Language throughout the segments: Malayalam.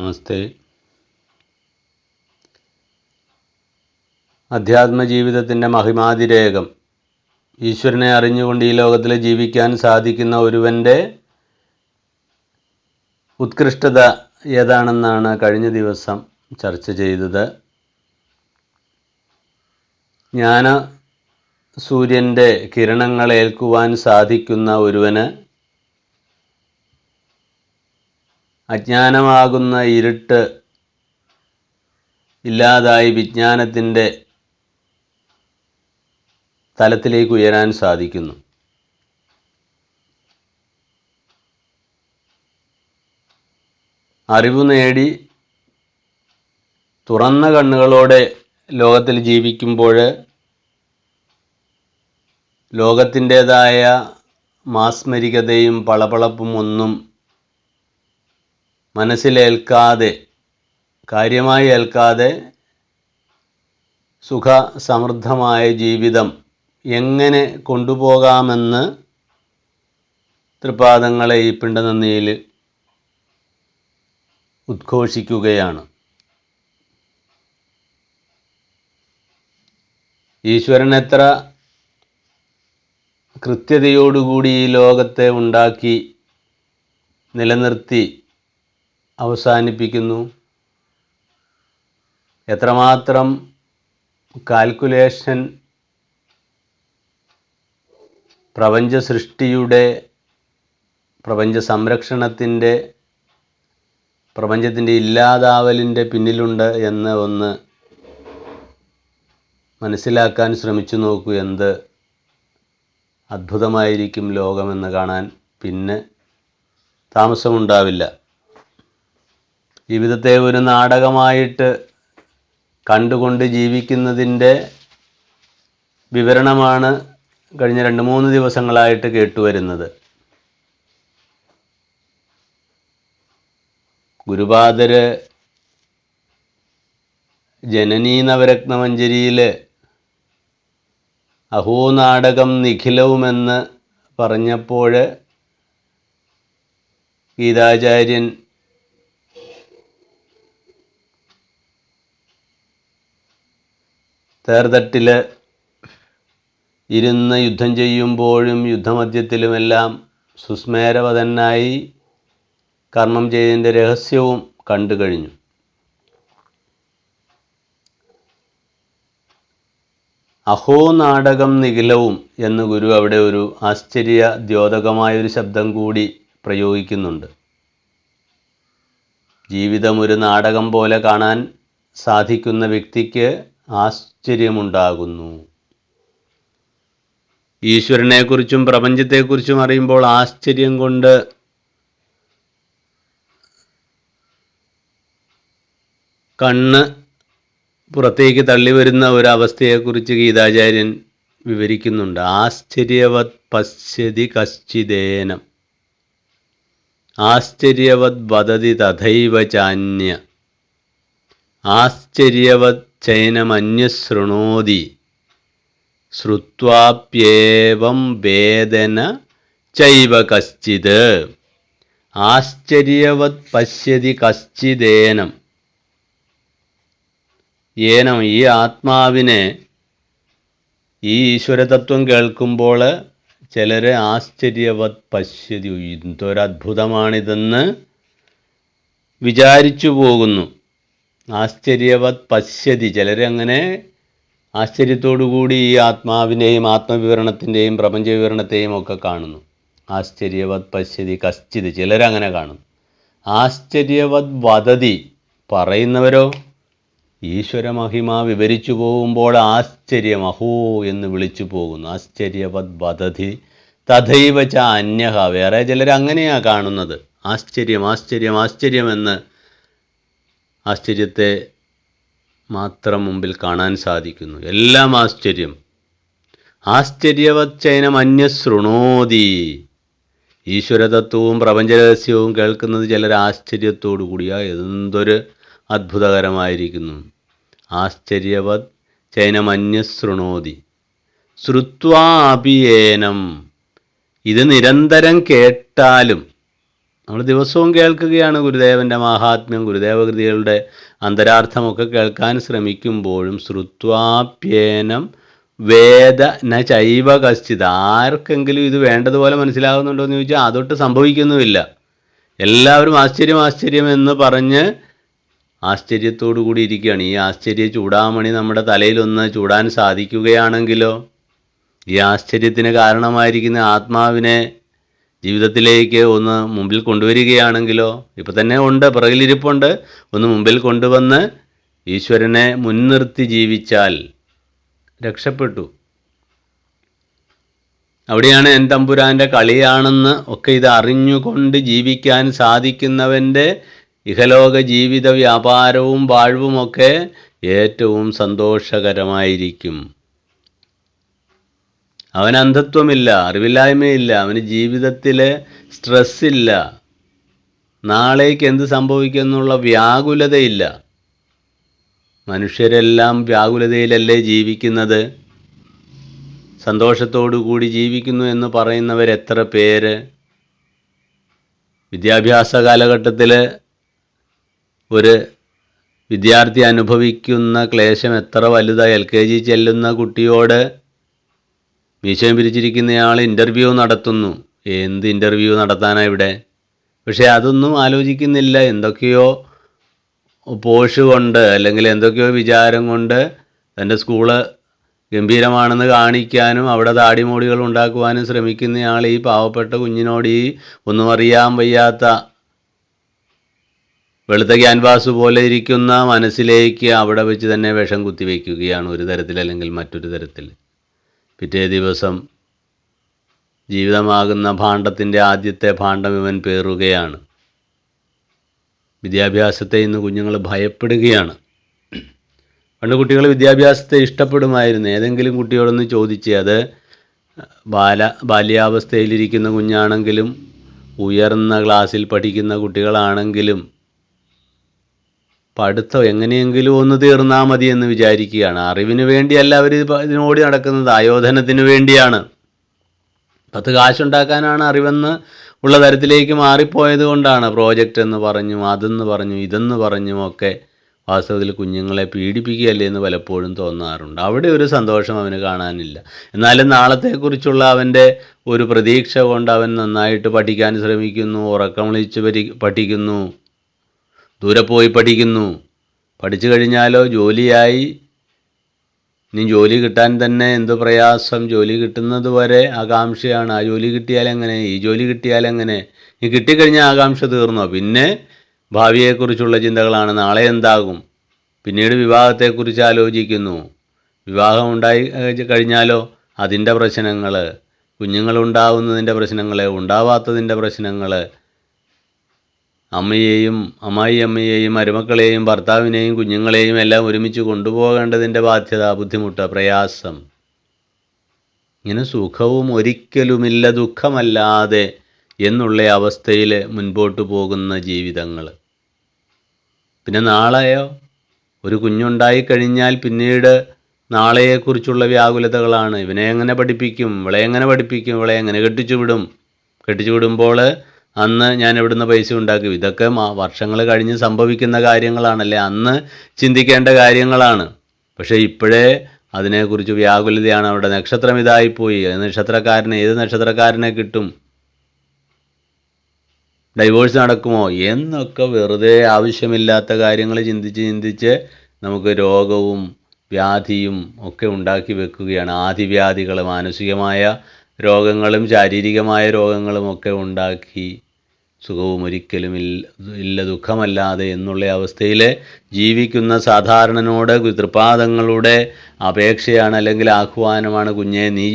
നമസ്തേ. അധ്യാത്മ ജീവിതത്തിന്റെ മഹിമാതിരേകം. ഈശ്വരനെ അറിഞ്ഞുകൊണ്ട് ഈ ലോകത്തിൽ ജീവിക്കാൻ സാധിക്കുന്ന ഒരുവന്റെ ഉത്കൃഷ്ടത ഏതാണെന്നാണ് കഴിഞ്ഞ ദിവസം ചർച്ച ചെയ്തത്. ജ്ഞാന സൂര്യന്റെ കിരണങ്ങളേൽക്കുവാൻ സാധിക്കുന്ന ഒരുവന് അജ്ഞാനമാകുന്ന ഇരുട്ട് ഇല്ലാതായി വിജ്ഞാനത്തിന്റെ തലത്തിലേക്ക് ഉയരാൻ സാധിക്കുന്നു. അറിവ് നേടി തുറന്ന കണ്ണുകളോടെ ലോകത്തിൽ ജീവിക്കുമ്പോൾ ലോകത്തിന്റേതായ മാസ്മരികതയും പളപളപ്പും ഒന്നും മനസ്സിലേൽക്കാതെ കാര്യമായി ഏൽക്കാതെ സുഖ സമൃദ്ധമായ ജീവിതം എങ്ങനെ കൊണ്ടുപോകാമെന്ന് തൃപാദങ്ങളെ ഈ പിണ്ടനന്ദിയിൽ ഉദ്ഘോഷിക്കുകയാണ്. ഈശ്വരൻ എത്ര കൃത്യതയോടുകൂടി ഈ ലോകത്തെ ഉണ്ടാക്കി നിലനിർത്തി അവസാനിപ്പിക്കുന്നു. എത്രമാത്രം കാൽക്കുലേഷൻ പ്രപഞ്ച സൃഷ്ടിയുടെ പ്രപഞ്ച സംരക്ഷണത്തിന്റെ പ്രപഞ്ചത്തിന്റെ ഇല്ലാതാവലിന്റെ പിന്നിലുണ്ട് എന്ന് ഒന്ന് മനസ്സിലാക്കാൻ ശ്രമിച്ചു നോക്കൂ എന്ത് അദ്ഭുതമായിരിക്കും ലോകമെന്ന് കാണാൻ. പിന്നെ താമസമുണ്ടാവില്ല. ജീവിതത്തെ ഒരു നാടകമായിട്ട് കണ്ടുകൊണ്ട് ജീവിക്കുന്നതിന്റെ വിവരണമാണ് കഴിഞ്ഞ രണ്ട് മൂന്ന് ദിവസങ്ങളായിട്ട് കേട്ടുവരുന്നത്. ഗുരുപാദര് ജനനീ നവരത്നമഞ്ജരിയിൽ അഹോ നാടകം നിഖിലവുമെന്ന് പറഞ്ഞപ്പോൾ ഗീതാചാര്യൻ തേർതട്ടിൽ ഇരുന്ന് യുദ്ധം ചെയ്യുമ്പോഴും യുദ്ധമധ്യത്തിലുമെല്ലാം സുസ്മേരവതനായി കർമ്മം ചെയ്തതിന്റെ രഹസ്യവും കണ്ടു കഴിഞ്ഞു. അഹോ നാടകം നിഖിലവും എന്ന് ഗുരു അവിടെ ഒരു ആശ്ചര്യ ദ്യോതകമായൊരു ശബ്ദം കൂടി പ്രയോഗിക്കുന്നുണ്ട്. ജീവിതം ഒരു നാടകം പോലെ കാണാൻ സാധിക്കുന്ന വ്യക്തിക്ക് ആശ്ചര്യമുണ്ടാകുന്നു. ഈശ്വരനെക്കുറിച്ചും പ്രപഞ്ചത്തെക്കുറിച്ചും അറിയുമ്പോൾ ആശ്ചര്യം കൊണ്ട് കണ്ണ് പുറത്തേക്ക് തള്ളി വരുന്ന ഒരവസ്ഥയെക്കുറിച്ച് ഗീതാചാര്യൻ വിവരിക്കുന്നുണ്ട്. ആശ്ചര്യവത് പശ്യതി കശ്ചിദേനം ആശ്ചര്യവത് വദതി തഥൈവ ചാന്യ. ആശ്ചര്യവത് ചൈനമന്യശൃണോതി ശ്രുവാപ്യേവം വേദന ചൈവ കശ്ചിത് ആശ്ചര്യവത് പശ്യതി കശ്ചിതേനം ഏനം ഈ ആത്മാവിനെ ഈ ഈശ്വരതത്വം കേൾക്കുമ്പോൾ ചിലർ ആശ്ചര്യവത് പശ്യതി. എന്തൊരത്ഭുതമാണിതെന്ന് വിചാരിച്ചു പോകുന്നു. ആശ്ചര്യവത് പശ്യതി. ചിലരങ്ങനെ ആശ്ചര്യത്തോടുകൂടി ഈ ആത്മാവിനെയും ആത്മവിവരണത്തിന്റെയും പ്രപഞ്ചവിവരണത്തെയും ഒക്കെ കാണുന്നു. ആശ്ചര്യവത് പശ്യതി കശ്ചിത്. ചിലരങ്ങനെ കാണുന്നു. ആശ്ചര്യവത് വദതി. പറയുന്നവരോ ഈശ്വരമഹിമ വിവരിച്ചു പോകുമ്പോൾ ആശ്ചര്യം അഹോ എന്ന് വിളിച്ചു പോകുന്നു. ആശ്ചര്യവത് വദതി. തഥൈവ അന്യഹ. വേറെ ചിലർ അങ്ങനെയാണ് കാണുന്നത്. ആശ്ചര്യം ആശ്ചര്യം ആശ്ചര്യമെന്ന് ആശ്ചര്യത്തെ മാത്രം മുമ്പിൽ കാണാൻ സാധിക്കുന്നു. എല്ലാം ആശ്ചര്യം. ആശ്ചര്യവച്ചൈനം അന്യശൃണോതി. ഈശ്വരതത്വവും പ്രപഞ്ചരഹസ്യവും കേൾക്കുന്നത് ചിലർ ആശ്ചര്യത്തോടു കൂടിയ എന്തൊരു അത്ഭുതകരമായിരിക്കുന്നു. ആശ്ചര്യവത് ചൈനമന്യശൃണോതി ശ്രുത്വാപിയേനം ഇത് നിരന്തരം കേട്ടാലും നമ്മൾ ദിവസവും കേൾക്കുകയാണ് ഗുരുദേവന്റെ മാഹാത്മ്യം ഗുരുദേവകൃതികളുടെ അന്തരാർത്ഥമൊക്കെ കേൾക്കാൻ ശ്രമിക്കുമ്പോഴും ശ്രുത്വാപ്യേനം വേദ ന ചൈവ കശ്ചിത്. ആർക്കെങ്കിലും ഇത് വേണ്ടതുപോലെ മനസ്സിലാകുന്നുണ്ടോ എന്ന് ചോദിച്ചാൽ അതൊട്ട് സംഭവിക്കുന്നുമില്ല. എല്ലാവരും ആശ്ചര്യം ആശ്ചര്യം എന്ന് പറഞ്ഞ് ആശ്ചര്യത്തോടു കൂടി ഇരിക്കുകയാണ്. ഈ ആശ്ചര്യ ചൂടാമണി നമ്മുടെ തലയിലൊന്ന് ചൂടാൻ സാധിക്കുകയാണെങ്കിലോ? ഈ ആശ്ചര്യത്തിന് കാരണമായിരിക്കുന്ന ആത്മാവിനെ ജീവിതത്തിലേക്ക് ഒന്ന് മുമ്പിൽ കൊണ്ടുവരികയാണെങ്കിലോ ഇപ്പം തന്നെ ഉണ്ട് പിറകിലിരിപ്പുണ്ട് ഒന്ന് മുമ്പിൽ കൊണ്ടുവന്ന് ഈശ്വരനെ മുൻനിർത്തി ജീവിച്ചാൽ രക്ഷപ്പെട്ടു. അവിടെയാണ് എൻ തമ്പുരാന്റെ കളിയാണെന്ന് ഒക്കെ ഇത് അറിഞ്ഞുകൊണ്ട് ജീവിക്കാൻ സാധിക്കുന്നവന്റെ ഇഹലോക ജീവിത വ്യാപാരവും വാഴ്വുമൊക്കെ ഏറ്റവും സന്തോഷകരമായിരിക്കും. അവന് അന്ധത്വമില്ല അറിവില്ലായ്മയില്ല അവന് ജീവിതത്തിൽ സ്ട്രെസ്സില്ല. നാളേക്ക് എന്ത് സംഭവിക്കുമെന്നുള്ള വ്യാകുലതയില്ല. മനുഷ്യരെല്ലാം വ്യാകുലതയിലല്ലേ ജീവിക്കുന്നത്? സന്തോഷത്തോടു കൂടി ജീവിക്കുന്നു എന്ന് പറയുന്നവർ എത്ര പേര്? വിദ്യാഭ്യാസ കാലഘട്ടത്തിൽ ഒരു വിദ്യാർത്ഥി അനുഭവിക്കുന്ന ക്ലേശം എത്ര വലുതായി എൽ കെ ജി ചെല്ലുന്ന കുട്ടിയോട് മീശയും പിരിച്ചിരിക്കുന്നയാൾ ഇന്റർവ്യൂ നടത്തുന്നു. എന്ത് ഇന്റർവ്യൂ നടത്താനാണ് ഇവിടെ? പക്ഷേ അതൊന്നും ആലോചിക്കുന്നില്ല. എന്തൊക്കെയോ പോഷ് കൊണ്ട് അല്ലെങ്കിൽ എന്തൊക്കെയോ വിചാരം കൊണ്ട് തന്റെ സ്കൂൾ ഗംഭീരമാണെന്ന് കാണിക്കാനും അവിടെ താടിമോടികൾ ഉണ്ടാക്കുവാനും ശ്രമിക്കുന്നയാൾ ഈ പാവപ്പെട്ട കുഞ്ഞിനോട് ഈ ഒന്നും അറിയാൻ വയ്യാത്ത വെളുത്ത ക്യാൻവാസ് പോലെ ഇരിക്കുന്ന മനസ്സിലേക്ക് അവിടെ വെച്ച് തന്നെ വിഷം കുത്തിവെക്കുകയാണ് ഒരു തരത്തിൽ അല്ലെങ്കിൽ മറ്റൊരു തരത്തിൽ. പിറ്റേ ദിവസം ജീവിതമാകുന്ന ഭാണ്ഡത്തിന്റെ ആദ്യത്തെ ഭാണ്ഡം ഇവൻ പേറുകയാണ്. വിദ്യാഭ്യാസത്തെ ഇന്ന് കുഞ്ഞുങ്ങൾ ഭയപ്പെടുകയാണ്. പണ്ട് കുട്ടികൾ വിദ്യാഭ്യാസത്തെ ഇഷ്ടപ്പെടുമായിരുന്നു. ഏതെങ്കിലും കുട്ടിയോടൊന്ന് ചോദിച്ച് അത് ബാല ബാല്യാവസ്ഥയിലിരിക്കുന്ന കുഞ്ഞാണെങ്കിലും ഉയർന്ന ക്ലാസ്സിൽ പഠിക്കുന്ന കുട്ടികളാണെങ്കിലും പഠിത്തം എങ്ങനെയെങ്കിലും ഒന്ന് തീർന്നാൽ മതി എന്ന് വിചാരിക്കുകയാണ്. അറിവിന് വേണ്ടിയല്ല അവർ ഇതിനോടി നടക്കുന്നത്. ആയോധനത്തിന് വേണ്ടിയാണ്. പത്ത് കാശുണ്ടാക്കാനാണ് അറിവെന്ന് ഉള്ള തരത്തിലേക്ക് മാറിപ്പോയത് കൊണ്ടാണ് പ്രോജക്റ്റ് എന്ന് പറഞ്ഞു അതെന്ന് പറഞ്ഞു ഇതെന്ന് പറഞ്ഞു ഒക്കെ വാസ്തവത്തിൽ കുഞ്ഞുങ്ങളെ പീഡിപ്പിക്കുകയല്ലേ എന്ന് പലപ്പോഴും തോന്നാറുണ്ട്. അവിടെ ഒരു സന്തോഷം അവന് കാണാനില്ല. എന്നാലും നാളത്തെക്കുറിച്ചുള്ള അവന്റെ ഒരു പ്രതീക്ഷ കൊണ്ട് അവൻ നന്നായിട്ട് പഠിക്കാൻ ശ്രമിക്കുന്നു ഉറക്കം വിളിച്ച് പഠിക്കുന്നു. ദൂരെ പോയി പഠിക്കുന്നു. പഠിച്ചു കഴിഞ്ഞാലോ ജോലിയായി. ഇനി ജോലി കിട്ടാൻ തന്നെ എന്ത് പ്രയാസം? ജോലി കിട്ടുന്നത് വരെ ആകാംക്ഷയാണ്. ആ ജോലി കിട്ടിയാലെങ്ങനെ ഈ ജോലി കിട്ടിയാലെങ്ങനെ ഈ കിട്ടിക്കഴിഞ്ഞാൽ ആകാംക്ഷ തീർന്നോ? പിന്നെ ഭാവിയെക്കുറിച്ചുള്ള ചിന്തകളാണ്. നാളെ എന്താകും? പിന്നീട് വിവാഹത്തെക്കുറിച്ച് ആലോചിക്കുന്നു. വിവാഹം ഉണ്ടായി കഴിഞ്ഞാലോ? അതിന്റെ പ്രശ്നങ്ങൾ കുഞ്ഞുങ്ങളുണ്ടാവുന്നതിന്റെ പ്രശ്നങ്ങൾ ഉണ്ടാവാത്തതിന്റെ പ്രശ്നങ്ങൾ അമ്മയെയും അമ്മായി അമ്മയെയും മരുമക്കളെയും ഭർത്താവിനെയും കുഞ്ഞുങ്ങളെയും എല്ലാം ഒരുമിച്ച് കൊണ്ടുപോകേണ്ടതിന്റെ ബാധ്യത ബുദ്ധിമുട്ട് പ്രയാസം. ഇങ്ങനെ സുഖവും ഒരിക്കലുമില്ല ദുഃഖമല്ലാതെ എന്നുള്ള അവസ്ഥയിൽ മുൻപോട്ട് പോകുന്ന ജീവിതങ്ങൾ പിന്നെ നാളെയോ? ഒരു കുഞ്ഞുണ്ടായി കഴിഞ്ഞാൽ പിന്നീട് നാളെയെക്കുറിച്ചുള്ള വ്യാകുലതകളാണ്. ഇവനെ എങ്ങനെ പഠിപ്പിക്കും? ഇവളെ എങ്ങനെ പഠിപ്പിക്കും? ഇവളെ എങ്ങനെ കെട്ടിച്ചു വിടും? കെട്ടിച്ചു വിടുമ്പോൾ അന്ന് ഞാൻ എവിടുന്ന് പൈസ ഉണ്ടാക്കും? ഇതൊക്കെ വർഷങ്ങൾ കഴിഞ്ഞ് സംഭവിക്കുന്ന കാര്യങ്ങളാണല്ലേ? അന്ന് ചിന്തിക്കേണ്ട കാര്യങ്ങളാണ്. പക്ഷേ ഇപ്പോഴേ അതിനെക്കുറിച്ച് വ്യാകുലതയാണ് അവിടെ. നക്ഷത്രം ഇതായിപ്പോയി. നക്ഷത്രക്കാരനെ ഏത് നക്ഷത്രക്കാരനെ കിട്ടും? ഡൈവോഴ്സ് നടക്കുമോ? എന്നൊക്കെ വെറുതെ ആവശ്യമില്ലാത്ത കാര്യങ്ങൾ ചിന്തിച്ച് ചിന്തിച്ച് നമുക്ക് രോഗവും വ്യാധിയും ഒക്കെ ഉണ്ടാക്കി വെക്കുകയാണ് ആദിവ്യാധികൾ. മാനസികമായ രോഗങ്ങളും ശാരീരികമായ രോഗങ്ങളും ഒക്കെ ഉണ്ടാക്കി സുഖവും ഒരിക്കലും ഇല്ല ഇല്ല ദുഃഖമല്ലാതെ എന്നുള്ള അവസ്ഥയിൽ ജീവിക്കുന്ന സാധാരണനോട് തൃപാദങ്ങളുടെ അപേക്ഷയാണ് അല്ലെങ്കിൽ ആഹ്വാനമാണ് കുഞ്ഞെ നീ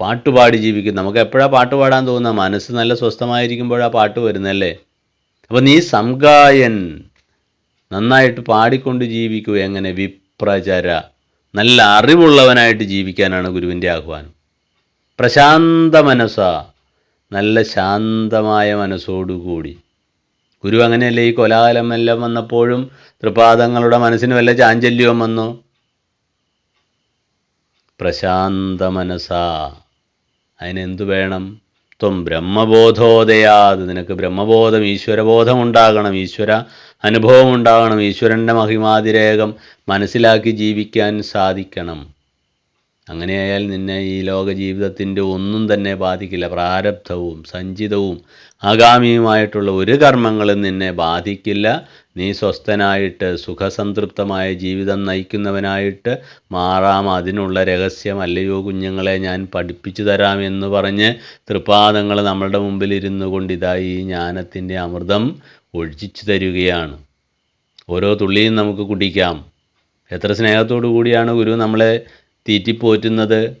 പാട്ടുപാടി ജീവിക്കുന്നത് നമുക്ക് എപ്പോഴാണ് പാട്ട് പാടാൻ തോന്നുക മനസ്സ് നല്ല സ്വസ്ഥമായിരിക്കുമ്പോഴാണ് പാട്ട് വരുന്നല്ലേ അപ്പോൾ നീ സംഗായൻ നന്നായിട്ട് പാടിക്കൊണ്ട് ജീവിക്കൂ. എങ്ങനെ? വിപ്രചര. നല്ല അറിവുള്ളവനായിട്ട് ജീവിക്കാനാണ് ഗുരുവിന്റെ ആഹ്വാനം. പ്രശാന്ത മനസ്സ നല്ല ശാന്തമായ മനസ്സോടുകൂടി. ഗുരു അങ്ങനെയല്ലേ ഈ കൊലാഹലം എല്ലാം വന്നപ്പോഴും തൃപാദങ്ങളുടെ മനസ്സിന് വല്ല ചാഞ്ചല്യവും വന്നു? പ്രശാന്ത മനസ്സാ അതിനെന്തു വേണം? ത്വം ബ്രഹ്മബോധോദയാത്. നിനക്ക് ബ്രഹ്മബോധം ഈശ്വരബോധം ഉണ്ടാകണം ഈശ്വര അനുഭവം ഉണ്ടാകണം ഈശ്വരന്റെ മഹിമാതിരേകം മനസ്സിലാക്കി ജീവിക്കാൻ സാധിക്കണം. അങ്ങനെയായാൽ നിന്നെ ഈ ലോക ജീവിതത്തിന്റെ ഒന്നും തന്നെ ബാധിക്കില്ല. പ്രാരബ്ധവും സഞ്ചിതവും ആഗാമിയുമായിട്ടുള്ള ഒരു കർമ്മങ്ങളും നിന്നെ ബാധിക്കില്ല. നീ സ്വസ്ഥനായിട്ട് സുഖസംതൃപ്തമായ ജീവിതം നയിക്കുന്നവനായിട്ട് മാറാം. അതിനുള്ള രഹസ്യം അല്ലയോ കുഞ്ഞുങ്ങളെ ഞാൻ പഠിപ്പിച്ചു തരാം എന്ന് പറഞ്ഞ് തൃപ്പാദങ്ങൾ നമ്മളുടെ മുമ്പിൽ ഇരുന്നു കൊണ്ട് ഇതായി ഈ ജ്ഞാനത്തിന്റെ അമൃതം ഒഴിച്ചു തരികയാണ്. ഓരോ തുള്ളിയും നമുക്ക് കുടിക്കാം. എത്ര സ്നേഹത്തോടു കൂടിയാണ് ഗുരു നമ്മളെ തീറ്റിപ്പോറ്റുന്നത്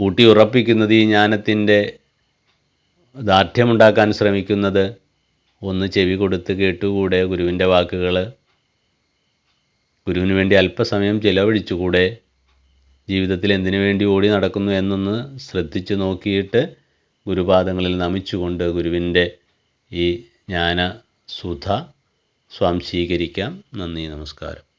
ഊട്ടി ഉറപ്പിക്കുന്നത് ഈ ജ്ഞാനത്തിന്റെ ദാർഢ്യമുണ്ടാക്കാൻ ശ്രമിക്കുന്നത് ഒന്ന് ചെവി കൊടുത്ത് കേട്ടുകൂടെ ഗുരുവിന്റെ വാക്കുകൾ. ഗുരുവിന് വേണ്ടി അല്പസമയം ചിലവഴിച്ചുകൂടെ ജീവിതത്തിൽ എന്തിനു വേണ്ടി ഓടി നടക്കുന്നു എന്നൊന്ന് ശ്രദ്ധിച്ചു നോക്കിയിട്ട് ഗുരുപാദങ്ങളിൽ നമിച്ചുകൊണ്ട് ഗുരുവിന്റെ ഈ ജ്ഞാന സുധ സ്വാംശീകരിക്കാം. നന്ദി നമസ്കാരം.